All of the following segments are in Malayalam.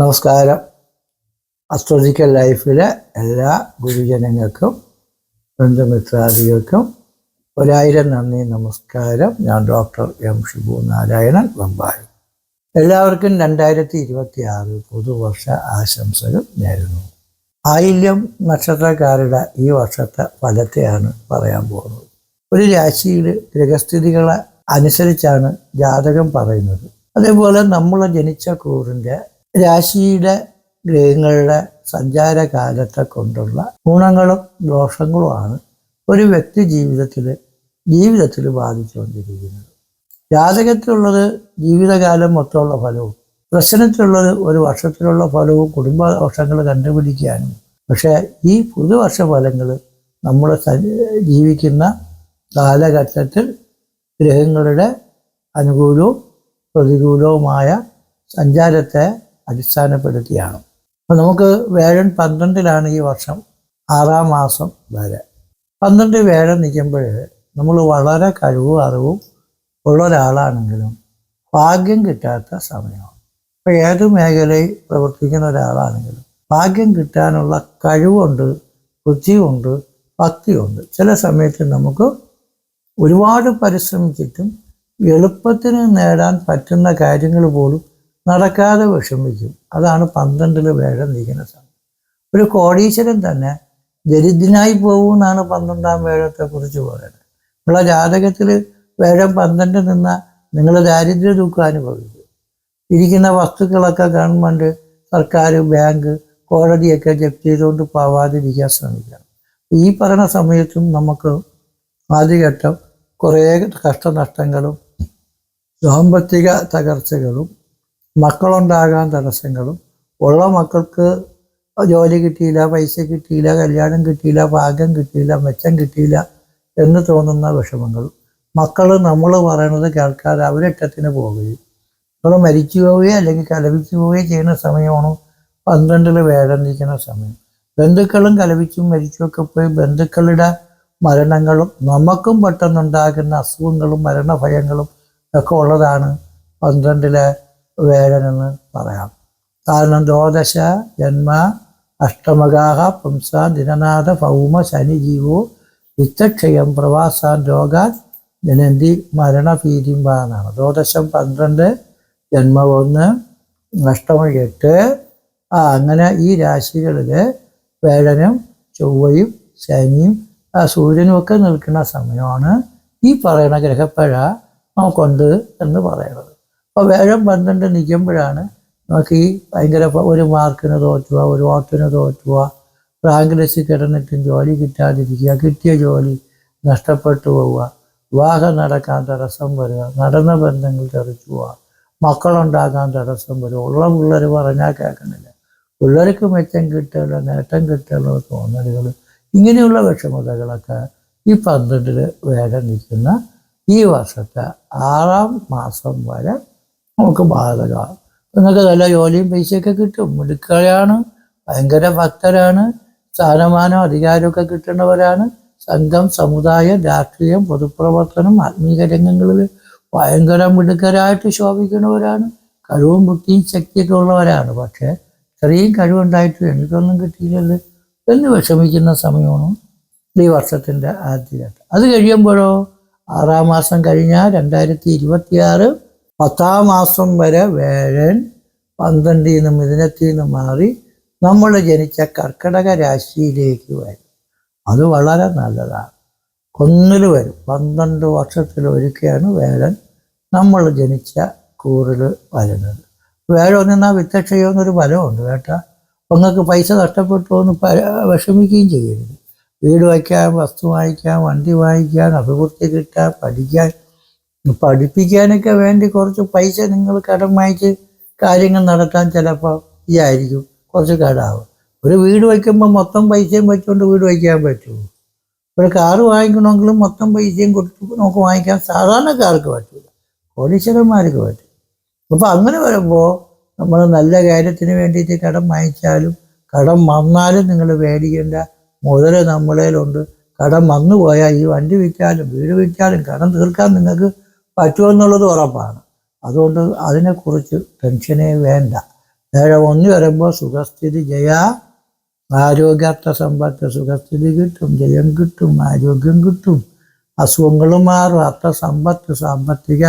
നമസ്കാരം. അസ്ട്രോളജിക്കൽ ലൈഫിലെ എല്ലാ ഗുരുജനങ്ങൾക്കും ബന്ധുമിത്രാദികൾക്കും ഒരായിരം നന്ദി നമസ്കാരം. ഞാൻ ഡോക്ടർ എം ഷിബു നാരായണൻ വമ്പായി എല്ലാവർക്കും രണ്ടായിരത്തി ഇരുപത്തി ആറ് പുതുവർഷ ആശംസകൾ നേരുന്നു. ആയില്യം നക്ഷത്രക്കാരുടെ ഈ വർഷത്തെ ഫലത്തെയാണ് പറയാൻ പോകുന്നത്. ഒരു രാശിയിൽ ഗ്രഹസ്ഥിതികളെ അനുസരിച്ചാണ് ജാതകം പറയുന്നത്. അതേപോലെ നമ്മൾ ജനിച്ച കൂറിന്റെ രാശിയുടെ ഗ്രഹങ്ങളുടെ സഞ്ചാര കാലത്തെ കൊണ്ടുള്ള ഗുണങ്ങളും ദോഷങ്ങളുമാണ് ഒരു വ്യക്തി ജീവിതത്തിൽ ജീവിതത്തിൽ ബാധിച്ചുകൊണ്ടിരിക്കുന്നത്. ജാതകത്തിലുള്ളത് ജീവിതകാലം മൊത്തമുള്ള ഫലവും പ്രശ്നത്തിലുള്ളത് ഒരു വർഷത്തിലുള്ള ഫലവും കുടുംബ വർഷങ്ങൾ കണ്ടുപിടിക്കാനും പക്ഷേ ഈ പുതുവർഷ ഫലങ്ങൾ നമ്മൾ ജീവിക്കുന്ന കാലഘട്ടത്തിൽ ഗ്രഹങ്ങളുടെ അനുകൂലവും പ്രതികൂലവുമായ സഞ്ചാരത്തെ അടിസ്ഥാനപ്പെടുത്തിയാണ്. അപ്പോൾ നമുക്ക് വേഴൻ പന്ത്രണ്ടിലാണ് ഈ വർഷം ആറാം മാസം വരെ. പന്ത്രണ്ട് വേഴൻ നിൽക്കുമ്പോൾ നമ്മൾ വളരെ കഴിവും അറിവും ഉള്ള ഒരാളാണെങ്കിലും ഭാഗ്യം കിട്ടാത്ത സമയമാണ്. ഇപ്പോൾ ഏത് മേഖലയിൽ പ്രവർത്തിക്കുന്ന ഒരാളാണെങ്കിലും ഭാഗ്യം കിട്ടാനുള്ള കഴിവുണ്ട് ബുദ്ധിയുണ്ട് ഭക്തിയുണ്ട്. ചില സമയത്ത് നമുക്ക് ഒരുപാട് പരിശ്രമിച്ചിട്ടും എളുപ്പത്തിന് നേടാൻ പറ്റുന്ന കാര്യങ്ങൾ പോലും നടക്കാതെ വിഷമിക്കും. അതാണ് പന്ത്രണ്ടിൽ വേഴം നീക്കുന്ന സമയം. ഒരു കോടീശ്വരൻ തന്നെ ദരിദ്രനായി പോകും എന്നാണ് പന്ത്രണ്ടാം വേഴത്തെ കുറിച്ച് പറയുന്നത്. നമ്മളെ ജാതകത്തിൽ വേഴം പന്ത്രണ്ട് നിന്ന നിങ്ങൾ ദാരിദ്ര്യ ദുഃഖം അനുഭവിക്കും. ഇരിക്കുന്ന വസ്തുക്കളൊക്കെ ഗവൺമെന്റ് സർക്കാർ ബാങ്ക് കോടതിയൊക്കെ ജപ്തി ചെയ്തുകൊണ്ട് പോവാതിരിക്കാൻ ശ്രമിക്കണം. ഈ പറയുന്ന സമയത്തും നമുക്ക് ആദ്യഘട്ടം കുറേ കഷ്ടനഷ്ടങ്ങളും സാമ്പത്തിക തകർച്ചകളും മക്കളുണ്ടാകാൻ തടസ്സങ്ങളും ഉള്ള മക്കൾക്ക് ജോലി കിട്ടിയില്ല പൈസ കിട്ടിയില്ല കല്യാണം കിട്ടിയില്ല ഭാഗ്യം കിട്ടിയില്ല മെച്ചം കിട്ടിയില്ല എന്ന് തോന്നുന്ന വിഷമങ്ങളും മക്കൾ നമ്മൾ പറയണത് കേൾക്കാതെ അവരിട്ടത്തിന് പോവുകയും മക്കൾ മരിച്ചു പോവുകയോ അല്ലെങ്കിൽ കലപിച്ചു പോവുകയോ ചെയ്യുന്ന സമയമാണ്? പന്ത്രണ്ടിൽ വേദനിക്കുന്ന സമയം. ബന്ധുക്കളും കലപിച്ചും മരിച്ചുമൊക്കെ പോയി ബന്ധുക്കളുടെ മരണങ്ങളും നമുക്കും പെട്ടെന്നുണ്ടാകുന്ന അസുഖങ്ങളും മരണഭയങ്ങളും ഒക്കെ ഉള്ളതാണ് പന്ത്രണ്ടിലെ വേഴനെന്ന് പറയാം. കാരണം ദ്വാദശ ജന്മ അഷ്ടമകാഹ പുംസാൻ ദിനനാഥ ഭൗമ ശനി ജീവോ വിത്തക്ഷയം പ്രവാസാൻ രോഗാൻ ജനന്തി മരണഭീതിമ്പ എന്നാണ് ദ്വാദശം പന്ത്രണ്ട് ജന്മ ഒന്ന് അഷ്ടമം എട്ട് ആ അങ്ങനെ ഈ രാശികളിൽ വേഴനും ചൊവ്വയും ശനിയും സൂര്യനും ഒക്കെ നിൽക്കുന്ന സമയമാണ് ഈ പറയുന്ന ഗ്രഹപ്പഴ നമുക്കുണ്ട് എന്ന് പറയുന്നത്. അപ്പോൾ വേഴം പന്ത്രണ്ട് നിൽക്കുമ്പോഴാണ് നമുക്ക് ഈ ഭയങ്കര ഒരു മാർക്കിന് തോറ്റുക ഒരു വോട്ടിന് തോറ്റുക റാങ്ക് ലിസ്റ്റ് കിടന്നിട്ടും ജോലി കിട്ടാതിരിക്കുക കിട്ടിയ ജോലി നഷ്ടപ്പെട്ടു പോവുക. വിവാഹം നടക്കാൻ തടസ്സം വരിക നടന്ന ബന്ധങ്ങൾ തെറിച്ചു പോവുക മക്കളുണ്ടാകാൻ തടസ്സം വരിക. ഉള്ള പിള്ളേർ പറഞ്ഞാൽ കേൾക്കണില്ല പിള്ളേർക്ക് മെച്ചം കിട്ടുകയുള്ള നേട്ടം കിട്ടുകയുള്ള തോന്നലുകൾ. ഇങ്ങനെയുള്ള വിഷമതകളൊക്കെ ഈ പന്ത്രണ്ടിൽ വേഗം നിൽക്കുന്ന ഈ വർഷത്തെ ആറാം മാസം വരെ നമുക്ക് ബാധകമാണ് നിങ്ങൾക്ക് നല്ല ജോലിയും പൈസയൊക്കെ കിട്ടും. മിടുക്കളയാണ് ഭയങ്കര ഭക്തരാണ് സ്ഥാനമാനം അധികാരമൊക്കെ കിട്ടുന്നവരാണ് സംഘം സമുദായം രാഷ്ട്രീയം പൊതുപ്രവർത്തനം ആത്മീയ രംഗങ്ങളിൽ ഭയങ്കര മിടുക്കരായിട്ട് ശോഭിക്കുന്നവരാണ്. കഴിവും ബുദ്ധിയും ശക്തിയൊക്കെ ഉള്ളവരാണ്. പക്ഷേ ഇത്രയും കഴിവുണ്ടായിട്ട് എനിക്കൊന്നും കിട്ടിയില്ലല്ലോ. എന്ന് വിഷമിക്കുന്ന സമയമാണ് ഈ വർഷത്തിന്റെ ആദ്യഘട്ടം. അത് കഴിയുമ്പോഴോ? ആറാം മാസം കഴിഞ്ഞാൽ രണ്ടായിരത്തി ഇരുപത്തിയാറ് പത്താം മാസം വരെ വേഴൻ പന്ത്രണ്ടിൽ നിന്ന് മിഥുനത്തിൽ നിന്ന് മാറി നമ്മൾ ജനിച്ച കർക്കിടക രാശിയിലേക്ക് വരും. അത് വളരെ നല്ലതാണ്. ഒന്നിൽ വരും. പന്ത്രണ്ട് വർഷത്തിൽ ഒരുക്കെയാണ് വേഴൻ നമ്മൾ ജനിച്ച കൂറിൽ വരുന്നത്. വേഴ ഒന്നിന്നാ വിത്തക്ഷയോന്നൊരു ഫലമുണ്ട് കേട്ടാ. ഒന്നൊക്കെ പൈസ നഷ്ടപ്പെട്ടു എന്ന് വിഷമിക്കുകയും ചെയ്യരുത്. വീട് വയ്ക്കാൻ വസ്തു വാങ്ങിക്കാൻ വണ്ടി വാങ്ങിക്കാൻ അഭിവൃദ്ധി കിട്ടാൻ പഠിക്കാൻ പഠിപ്പിക്കാനൊക്കെ വേണ്ടി കുറച്ച് പൈസ നിങ്ങൾ കടം വാങ്ങിച്ച് കാര്യങ്ങൾ നടത്താൻ ചിലപ്പോൾ ഇതായിരിക്കും കുറച്ച് കടാവും. ഒരു വീട് വയ്ക്കുമ്പോൾ മൊത്തം പൈസയും വെച്ചുകൊണ്ട് വീട് വയ്ക്കാൻ പറ്റുമോ? ഒരു കാറ് വാങ്ങിക്കണമെങ്കിലും മൊത്തം പൈസയും കൊടുത്ത് നമുക്ക് വാങ്ങിക്കാൻ സാധാരണക്കാർക്ക് പറ്റില്ല കോടീശ്വരന്മാർക്ക് പറ്റും. അപ്പോൾ അങ്ങനെ വരുമ്പോൾ നമ്മൾ നല്ല കാര്യത്തിന് വേണ്ടിയിട്ട് കടം വാങ്ങിച്ചാലും കടം വന്നാലും നിങ്ങൾ പേടിക്കേണ്ട. മുതൽ നമ്മളേലുണ്ട്. കടം വന്നു പോയാൽ ഈ വണ്ടി വിറ്റാലും വീട് വിറ്റാലും കടം തീർക്കാൻ നിങ്ങൾക്ക് പറ്റുമെന്നുള്ളത് ഉറപ്പാണ്. അതുകൊണ്ട് അതിനെക്കുറിച്ച് ടെൻഷനേ വേണ്ട. ഏഴ് ഒന്ന് വരുമ്പോൾ സുഖസ്ഥിതി ജയ ആരോഗ്യാർത്ഥ സമ്പത്ത് സുഖസ്ഥിതി കിട്ടും ജയം കിട്ടും ആരോഗ്യം കിട്ടും. അസുഖങ്ങൾ മാറും അർത്ഥ സമ്പത്ത് സാമ്പത്തിക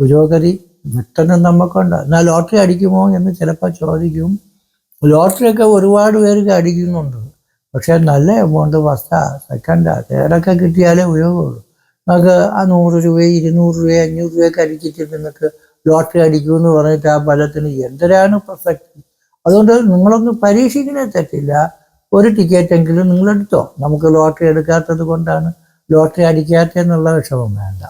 പുരോഗതി വിട്ടനും നമുക്കുണ്ട്. എന്നാൽ ലോട്ടറി അടിക്കുമോ എന്ന് ചിലപ്പോൾ ചോദിക്കും. ലോട്ടറിയൊക്കെ ഒരുപാട് പേർക്ക് അടിക്കുന്നുണ്ട്. പക്ഷേ നല്ല എമൗണ്ട് ഫസ്റ്റാ സെക്കൻഡാ. തേർഡൊക്കെ കിട്ടിയാലേ ഉപയോഗമുള്ളൂ നമുക്ക് ആ നൂറ് രൂപ ഇരുന്നൂറ് രൂപ അഞ്ഞൂറ് രൂപയൊക്കെ അടിച്ചിട്ട് നിങ്ങൾക്ക് ലോട്ടറി അടിക്കുമെന്ന് പറഞ്ഞിട്ട് ആ ഫലത്തിന് എന്തരാണ് പ്രസക്തി അതുകൊണ്ട് നിങ്ങളൊന്ന് പരീക്ഷിക്കണേ തെറ്റില്ല. ഒരു ടിക്കറ്റ് എങ്കിലും നിങ്ങൾ എടുത്തോ. നമുക്ക് ലോട്ടറി എടുക്കാത്തത് കൊണ്ടാണ് ലോട്ടറി അടിക്കാത്ത എന്നുള്ള വിഷമം വേണ്ട.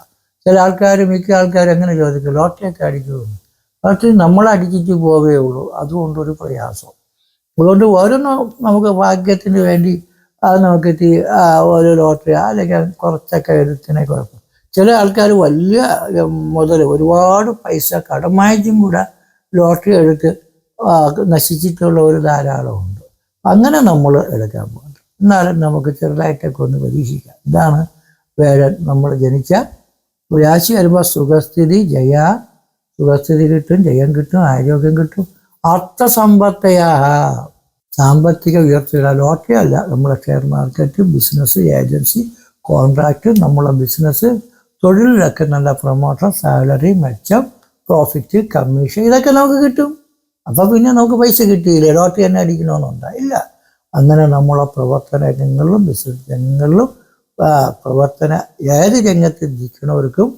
ചില ആൾക്കാർ മിക്ക ആൾക്കാർ എങ്ങനെ ചോദിക്കും ലോട്ടറി ഒക്കെ അടിക്കുമെന്ന് ലോട്ടറി നമ്മൾ അടിച്ചിട്ട് പോവേ ഉള്ളൂ. അതുകൊണ്ടൊരു പ്രയാസം. അതുകൊണ്ട് ഓരോന്നും നമുക്ക് ഭാഗ്യത്തിന് വേണ്ടി അത് തി- ഒരു ലോട്ടറി അല്ലെങ്കിൽ കുറച്ചൊക്കെ എഴുത്തിനെ കുഴപ്പം. ചില ആൾക്കാർ വലിയ മുതൽ ഒരുപാട് പൈസ കടമായിട്ടും കൂടെ ലോട്ടറി എടുത്ത് നശിച്ചിട്ടുള്ള ഒരു ധാരാളമുണ്ട്. അങ്ങനെ നമ്മൾ എടുക്കാൻ പോകുന്നത് എന്നാലും നമുക്ക് ചെറുതായിട്ടൊക്കെ ഒന്ന് പരീക്ഷിക്കാം. ഇതാണ് വേഴൻ നമ്മൾ ജനിച്ച രാശി വരുമ്പോൾ സുഖസ്ഥിതി ജയ സുഖസ്ഥിതി കിട്ടും ജയം കിട്ടും ആരോഗ്യം കിട്ടും. അർത്ഥസമ്പത്തയാ. സാമ്പത്തിക ഉയർച്ചയുടെ ലോട്ടറി അല്ല നമ്മളെ share market business agency contract നമ്മളെ ബിസിനസ് തൊഴിലിലൊക്കെ നല്ല പ്രൊമോഷൻ സാലറി മെച്ചം പ്രോഫിറ്റ് കമ്മീഷൻ ഇതൊക്കെ നമുക്ക് കിട്ടും. അപ്പോൾ പിന്നെ നമുക്ക് പൈസ കിട്ടിയില്ലേ? ലോട്ടറി തന്നെ അടിക്കണമെന്നുണ്ടോ ഇല്ല. അങ്ങനെ നമ്മളെ പ്രവർത്തന രംഗങ്ങളിലും ബിസിനസ് രംഗങ്ങളിലും പ്രവർത്തന ഏത് രംഗത്ത് ഇരിക്കുന്നവർക്കും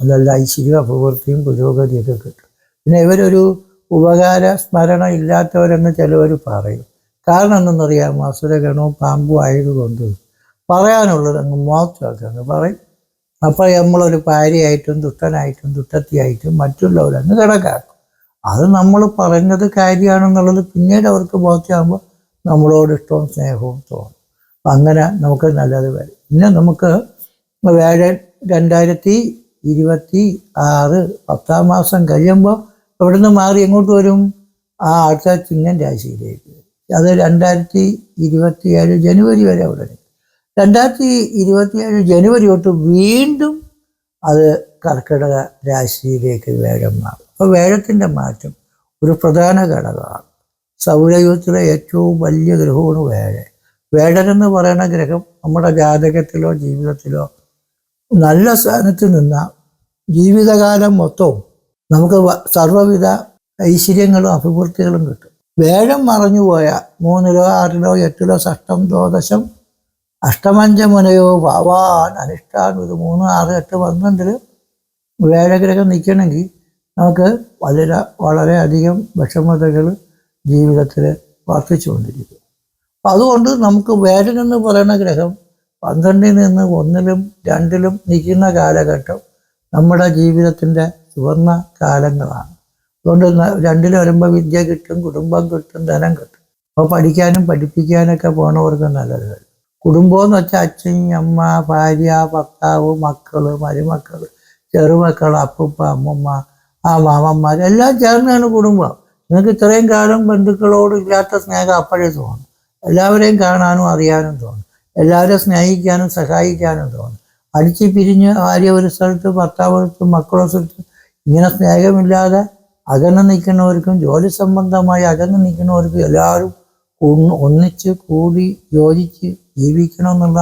നല്ല ഐശ്വര്യ പ്രവൃത്തിയും പുരോഗതിയൊക്കെ കിട്ടും. പിന്നെ ഇവരൊരു ഉപകാര സ്മരണ ഇല്ലാത്തവരെന്ന് ചിലവർ പറയും. കാരണം എന്തെന്നറിയാമോ? അസുരഗണവും പാമ്പും ആയതുകൊണ്ട് പറയാനുള്ളത് അങ്ങ് അങ്ങ് പറയും. അപ്പോൾ നമ്മളൊരു ഭാര്യയായിട്ടും ദുഷ്ടനായിട്ടും ദുഷ്ടത്തിയായിട്ടും മറ്റുള്ളവരങ്ങ് കിടക്കാക്കും അത് നമ്മൾ പറഞ്ഞത് കാര്യമാണെന്നുള്ളത് പിന്നീട് അവർക്ക് ബോധ്യമാകുമ്പോൾ നമ്മളോട് ഇഷ്ടവും സ്നേഹവും തോന്നും. അപ്പം അങ്ങനെ നമുക്ക് നല്ലത് വരും. പിന്നെ നമുക്ക് വേഴ രണ്ടായിരത്തി ഇരുപത്തി ആറ് പത്താം മാസം കഴിയുമ്പോൾ ഇവിടുന്ന് മാറി എങ്ങോട്ട് വരും? ആ ആഴ്ച ചിങ്ങൻ രാശിയിലേക്ക് അത് രണ്ടായിരത്തി ഇരുപത്തിയേഴ് ജനുവരി വരെ അവിടെ രണ്ടായിരത്തി ഇരുപത്തിയേഴ് ജനുവരി തൊട്ട് വീണ്ടും അത് കർക്കിടക രാശിയിലേക്ക് വേഴം മാറും. അപ്പോൾ വേഴത്തിന്റെ മാറ്റം ഒരു പ്രധാന ഘടകമാണ്. സൗരയൂഥത്തിലെ ഏറ്റവും വലിയ ഗ്രഹമാണ് വേഴൻ. എന്ന് പറയുന്ന ഗ്രഹം നമ്മുടെ ജാതകത്തിലോ ജീവിതത്തിലോ നല്ല സ്ഥാനത്ത് നിന്ന ജീവിതകാലം മൊത്തവും നമുക്ക് സർവവിധ ഐശ്വര്യങ്ങളും അഭിവൃദ്ധികളും കിട്ടും. വേഴം മറഞ്ഞുപോയ മൂന്നിലോ ആറിലോ എട്ടിലോ ഷഷ്ടം ദ്വാദശം അഷ്ടമഞ്ചമുനയോ ഭാവാൻ അനുഷ്ഠാൻ ഇത് മൂന്ന് ആറ് എട്ട് പന്ത്രണ്ടിൽ വേഴഗ്രഹം നിൽക്കണമെങ്കിൽ നമുക്ക് വളരെ വളരെയധികം വിഷമതകൾ ജീവിതത്തിൽ വർദ്ധിച്ചുകൊണ്ടിരിക്കും. അപ്പം അതുകൊണ്ട് നമുക്ക് വേഴൻ എന്ന് പറയുന്ന ഗ്രഹം പന്ത്രണ്ടിൽ നിന്ന് ഒന്നിലും രണ്ടിലും നിൽക്കുന്ന കാലഘട്ടം നമ്മുടെ ജീവിതത്തിന്റെ സുവർണ കാലങ്ങളാണ്. അതുകൊണ്ട് രണ്ടിൽ വരുമ്പോൾ വിദ്യ കിട്ടും കുടുംബം കിട്ടും ധനം കിട്ടും. അപ്പോൾ പഠിക്കാനും പഠിപ്പിക്കാനൊക്കെ പോണവർക്ക് നല്ലത് കുടുംബം എന്ന് വെച്ചാൽ അച്ഛൻ അമ്മ ഭാര്യ ഭർത്താവ് മക്കൾ മരുമക്കൾ ചെറുമക്കൾ അപ്പൂപ്പ അമ്മമ്മ ആ മാമന്മാർ എല്ലാം ചേർന്നാണ് കുടുംബം. നിങ്ങൾക്ക് ഇത്രയും കാലം ബന്ധുക്കളോട് ഇല്ലാത്ത സ്നേഹം അപ്പോഴേ തോന്നും. എല്ലാവരെയും കാണാനും അറിയാനും തോന്നും. എല്ലാവരെയും സ്നേഹിക്കാനും സഹായിക്കാനും തോന്നും. അടിച്ച് പിരിഞ്ഞ് ഭാര്യ ഒരു സ്ഥലത്ത് ഭർത്താവ് ഒരു സ്ഥലത്ത് മക്കളൊരു സ്ഥലത്ത് ഇങ്ങനെ സ്നേഹമില്ലാതെ അകന്ന് നിൽക്കുന്നവർക്കും ജോലി സംബന്ധമായി അകന്ന് നിൽക്കുന്നവർക്കും എല്ലാവരും ഒന്ന് ഒന്നിച്ച് കൂടി യോജിച്ച് ജീവിക്കണം എന്നുള്ള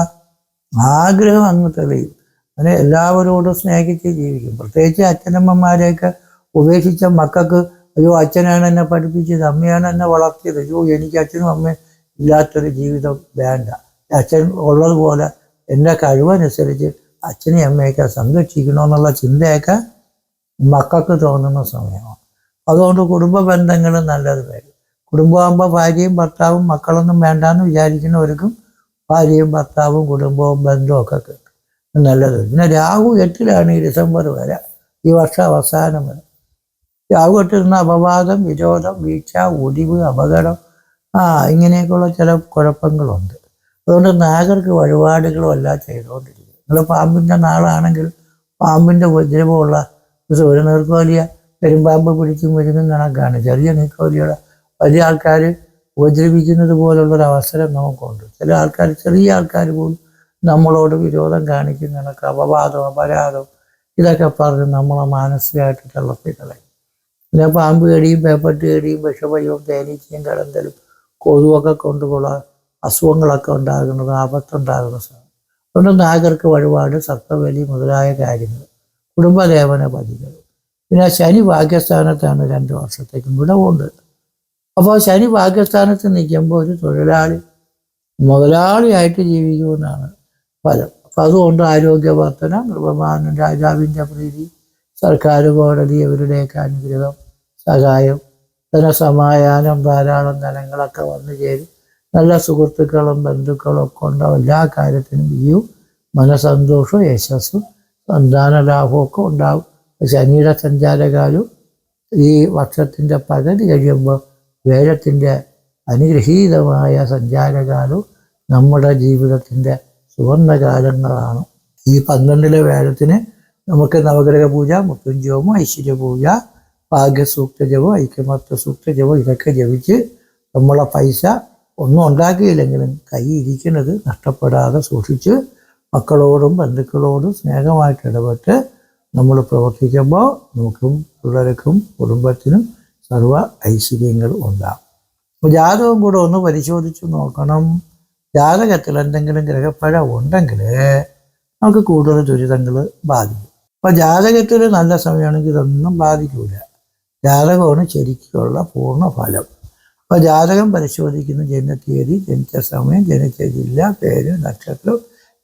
ആഗ്രഹം അങ്ങ് തെളിയും. അങ്ങനെ എല്ലാവരോടും സ്നേഹിച്ച് ജീവിക്കും. പ്രത്യേകിച്ച് അച്ഛനമ്മമാരെയൊക്കെ ഉപേക്ഷിച്ച മക്കൾക്ക് അയ്യോ അച്ഛനാണ് എന്നെ പഠിപ്പിച്ചത് അമ്മയാണ് എന്നെ വളർത്തിയത് അയ്യോ എനിക്ക് അച്ഛനും അമ്മയും ഇല്ലാത്തൊരു ജീവിതം വേണ്ട. അച്ഛൻ ഉള്ളതുപോലെ എന്റെ കഴിവനുസരിച്ച് അച്ഛനെയും അമ്മയൊക്കെ സംരക്ഷിക്കണമെന്നുള്ള ചിന്തയൊക്കെ മക്കൾക്ക് തോന്നുന്ന സമയമാണ്. അതുകൊണ്ട് കുടുംബ ബന്ധങ്ങൾ നല്ലത് വരും. കുടുംബമാകുമ്പോൾ ഭാര്യയും ഭർത്താവും മക്കളൊന്നും വേണ്ടാന്ന് വിചാരിക്കുന്നവർക്കും ഭാര്യയും ഭർത്താവും കുടുംബവും ബന്ധവും ഒക്കെ കിട്ടും. നല്ലത്. പിന്നെ രാഹു എട്ടിലാണ് ഈ ഡിസംബർ വരെ. ഈ വർഷം അവസാനം വരെ. രാഹു എട്ടിരുന്ന അപവാദം വിരോധം വീഴ്ച ഒടിവ് അപകടം ആ ഇങ്ങനെയൊക്കെയുള്ള ചില കുഴപ്പങ്ങളുണ്ട്. അതുകൊണ്ട് നാഗർക്ക് വഴിപാടുകളും എല്ലാം ചെയ്തുകൊണ്ടിരിക്കും നിങ്ങൾ പാമ്പിന്റെ നാളാണെങ്കിൽ പാമ്പിന്റെ ഉപദ്രവമുള്ള ഒരു നീർക്കോലിയ പെരുമ്പാമ്പ് പിടിച്ചും വരുന്നും കണക്കാണ്. ചെറിയ നീർക്കോലിയുടെ വലിയ ആൾക്കാർ ഉപദ്രവിക്കുന്നത് പോലുള്ളൊരു അവസരം നമുക്കുണ്ട്. ചില ആൾക്കാർ ചെറിയ ആൾക്കാർ പോലും നമ്മളോട് വിരോധം കാണിക്കുന്ന കണക്ക് അപവാദം അപരാധം ഇതൊക്കെ പറഞ്ഞ് നമ്മളെ മാനസികമായിട്ട് തള്ളത്തി കളയും. പിന്നെ പാമ്പ് കടിയും പേപ്പട്ട് കടിയും വിഷമയവും തേനീച്ചയും കടന്തലും കൊതുവൊക്കെ കൊണ്ടുള്ള അസുഖങ്ങളൊക്കെ ഉണ്ടാകുന്നത് ആപത്തുണ്ടാകുന്ന സാധനം. അതുകൊണ്ട് നാഗർക്ക് വഴിപാട് സർപ്പവലി മുതലായ കാര്യങ്ങൾ. കുടുംബദേവന പതികൾ പിന്നെ ശനി ഭാഗ്യസ്ഥാനത്താണ് രണ്ട് വർഷത്തേക്കും വിടവുണ്ട്. അപ്പോൾ ശനി ഭാഗ്യസ്ഥാനത്ത് നിൽക്കുമ്പോൾ ഒരു തൊഴിലാളി മുതലാളിയായിട്ട് ജീവിക്കുമെന്നാണ് ഫലം. അപ്പം അതുകൊണ്ട് ആരോഗ്യവർദ്ധന ഗൃഹമാനം രാജാവിന്റെ പ്രീതി സർക്കാർ കോടതി ഇവരുടെയൊക്കെ അനുഗ്രഹം സഹായം ധനസമായാനം ധാരാളം ധനങ്ങളൊക്കെ വന്നു ചേരും. നല്ല സുഹൃത്തുക്കളും ബന്ധുക്കളും ഒക്കെ ഉണ്ടാവും എല്ലാ കാര്യത്തിനും വിജയവും മനസന്തോഷവും യശസ്സും സന്താന ലാഭവും ഒക്കെ ഉണ്ടാവും. ശനിയുടെ സഞ്ചാരകാലും ഈ വർഷത്തിന്റെ പകുതി കഴിയുമ്പോൾ വേഴത്തിന്റെ അനുഗ്രഹീതമായ സഞ്ചാരകാലവും നമ്മുടെ ജീവിതത്തിന്റെ സുവർണകാലങ്ങളാണ്. ഈ പന്ത്രണ്ടിലെ വേഴത്തിന് നമുക്ക് നവഗ്രഹ പൂജ മുത്തുഞ്ചവും ഐശ്വര്യ പൂജ ഭാഗ്യസൂക്ത ജപം ഐക്യമത്വ സൂക്ത ജപം ഇതൊക്കെ ജപിച്ച് നമ്മളെ പൈസ ഒന്നും ഉണ്ടാക്കിയില്ലെങ്കിലും കൈ ഇരിക്കുന്നത് നഷ്ടപ്പെടാതെ സൂക്ഷിച്ച് മക്കളോടും ബന്ധുക്കളോടും സ്നേഹമായിട്ട് ഇടപെട്ട് നമ്മൾ പ്രവർത്തിക്കുമ്പോൾ നമുക്കും പിള്ളേർക്കും കുടുംബത്തിനും സർവ ഐശ്വര്യങ്ങൾ ഉണ്ടാകും. അപ്പോൾ ജാതകം കൂടെ ഒന്ന് പരിശോധിച്ച് നോക്കണം. ജാതകത്തിൽ എന്തെങ്കിലും ഗ്രഹപ്പഴ ഉണ്ടെങ്കിൽ നമുക്ക് കൂടുതൽ ദുരിതങ്ങൾ ബാധിക്കും. അപ്പോൾ ജാതകത്തിൽ നല്ല സമയമാണെങ്കിൽ ഇതൊന്നും ബാധിക്കില്ല ജാതകമാണ് ശരിക്കുള്ള പൂർണ ഫലം. അപ്പോൾ ജാതകം പരിശോധിക്കുന്ന ജനനത്തീയതി ജനിച്ച സമയം ജനിച്ച ജില്ല പേര് നക്ഷത്രം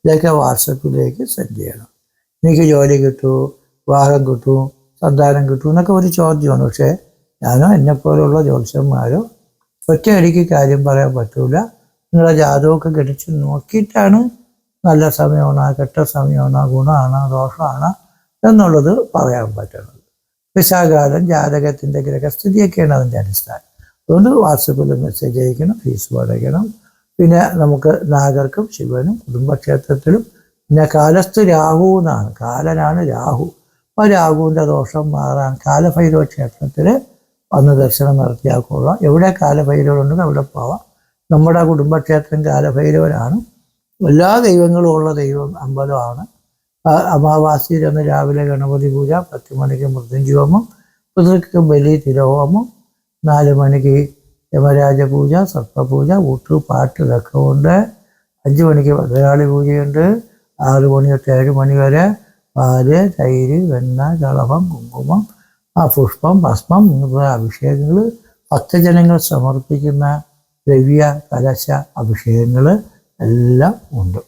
ഇതൊക്കെ വാട്സപ്പിലേക്ക് സെൻഡ് ചെയ്യണം. എനിക്ക് ജോലി കിട്ടൂ. വിവാഹം കിട്ടൂ സന്താനം കിട്ടൂ എന്നൊക്കെ ഒരു ചോദ്യമാണ്. പക്ഷേ ഞാനോ എന്നെപ്പോലുള്ള ജ്യോത്സ്യന്മാരോ ഒറ്റയടിക്ക് കാര്യം പറയാൻ പറ്റൂല. നിങ്ങളെ ജാതകമൊക്കെ ഗണിച്ച് നോക്കിയിട്ടാണ് നല്ല സമയമാണ് കെട്ട സമയമാണോ ഗുണമാണോ ദോഷമാണോ എന്നുള്ളത് പറയാൻ പറ്റുന്നത് വിശാകാലം ജാതകത്തിന്റെ ഗ്രഹസ്ഥിതിയൊക്കെയാണ് അതിന്റെ അടിസ്ഥാനം. അതുകൊണ്ട് വാട്സപ്പിൽ മെസ്സേജ് അയക്കണം ഫീസ് അടയ്ക്കണം പിന്നെ നമുക്ക് നാഗർക്കും ശിവനും കുടുംബക്ഷേത്രത്തിലും പിന്നെ കാലസ്ഥ രാഹു എന്നാണ്. കാലനാണ് രാഹു. രാഹുവിന്റെ ദോഷം മാറാൻ കാലഭൈരവ ക്ഷേത്രത്തിൽ വന്ന് ദർശനം നടത്തിയാൽ കൊള്ളാം. എവിടെ കാലഭൈരവനുണ്ടെങ്കിൽ അവിടെ പോവാം. നമ്മുടെ കുടുംബക്ഷേത്രം കാലഭൈരവനാണ്. എല്ലാ ദൈവങ്ങളും ഉള്ള ദൈവം അമ്പലമാണ്. അമാവാസി അന്ന് രാവിലെ ഗണപതി പൂജ പത്ത് മണിക്ക് മൃത്യുഞ്ജോമം പിതൃക്ക് ബലി തിരഹോമം നാല് മണിക്ക് യമരാജ പൂജ സർപ്പപൂജ ഊട്ട് പാട്ട് ഇതൊക്കെ ഉണ്ട്. അഞ്ച് മണിക്ക് ഭദ്രകാളി പൂജയുണ്ട്. ആറ് മണി തൊട്ട് ഏഴ് മണി വരെ പാൽ തൈര് വെണ്ണ കളഭം കുങ്കുമം ആ പുഷ്പം ഭസ്മം അഭിഷേകങ്ങൾ ഭക്തജനങ്ങൾ സമർപ്പിക്കുന്ന ദ്രവ്യ കലശ അഭിഷേകങ്ങൾ എല്ലാം ഉണ്ട്.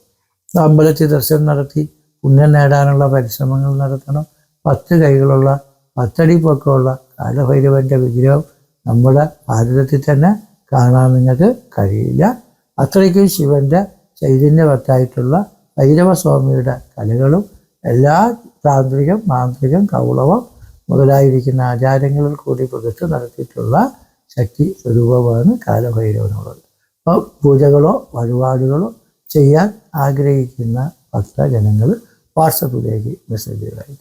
അമ്പലത്തിൽ ദർശനം നടത്തി പുണ്യം നേടാനുള്ള പരിശ്രമങ്ങൾ നടത്തണം. പത്ത് കൈകളുള്ള പത്തടി പൊക്കമുള്ള കാലഭൈരവന്റെ വിഗ്രഹം നമ്മുടെ ഭാരതത്തിൽ തന്നെ കാണാൻ നിങ്ങൾക്ക് കഴിയില്ല. അത്രയ്ക്കും ശിവന്റെ ചൈതന്യവത്തായിട്ടുള്ള ഭൈരവസ്വാമിയുടെ കലകളും എല്ലാ താന്ത്രികം മാന്ത്രികം കൗളവം മുതലായിരിക്കുന്ന ആചാരങ്ങളിൽ കൂടി പ്രതിഷ്ഠ നടത്തിയിട്ടുള്ള ശക്തി സ്വരൂപമാണ് കാലഭൈരവനുള്ളത് അപ്പോൾ പൂജകളോ വഴിപാടുകളോ ചെയ്യാൻ ആഗ്രഹിക്കുന്ന ഭക്തജനങ്ങൾ വാട്സപ്പിലേക്ക് മെസ്സേജുകൾ അയക്കും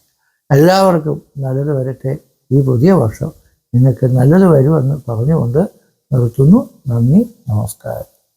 എല്ലാവർക്കും നല്ലത് വരട്ടെ. ഈ പുതിയ വർഷം നിങ്ങൾക്ക് നല്ലത് വരുമെന്ന് പറഞ്ഞുകൊണ്ട് നിർത്തുന്നു. നന്ദി നമസ്കാരം.